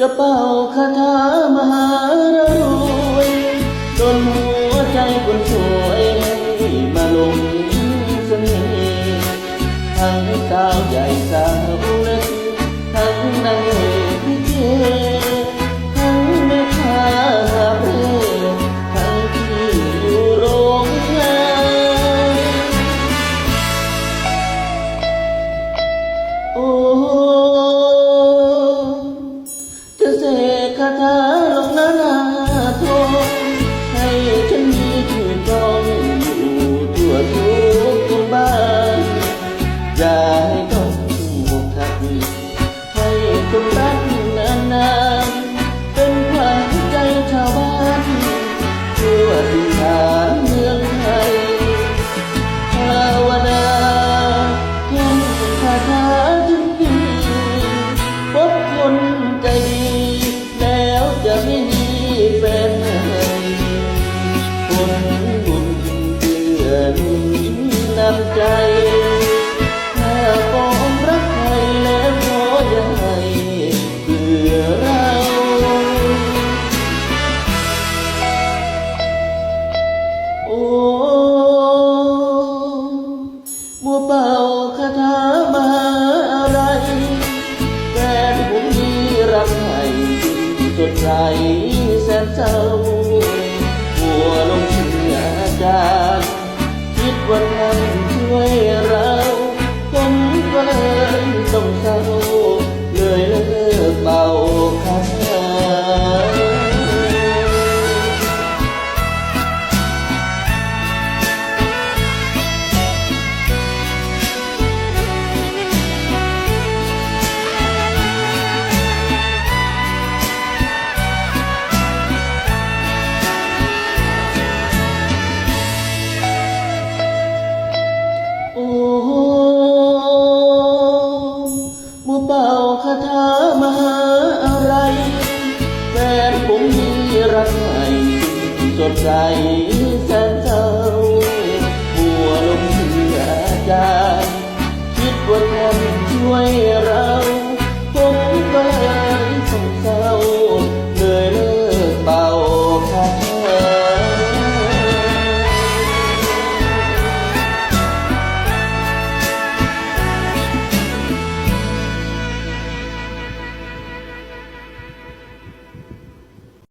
จะเป่าคาถามหารวยจนหัวใจคนสวยให้มาลงเสน่ห์ทั้งสาวใหญ่สาว ก นำใจถ้าปองรักใครแล้วขออย่าให้เบื่อเราโอ้บัวเป่าคาถามหาอะไรแฟนผมมีรักใหม่สดใสแสนเศร้าบัวลงเชื่ออาจารย์ มัวเป่าคาถามหาอะไรแฟนผมมีรักใหม่สดใสแสนเศร้าหัวลงเสืออาจารย์คิดว่าท่านช่วยเรา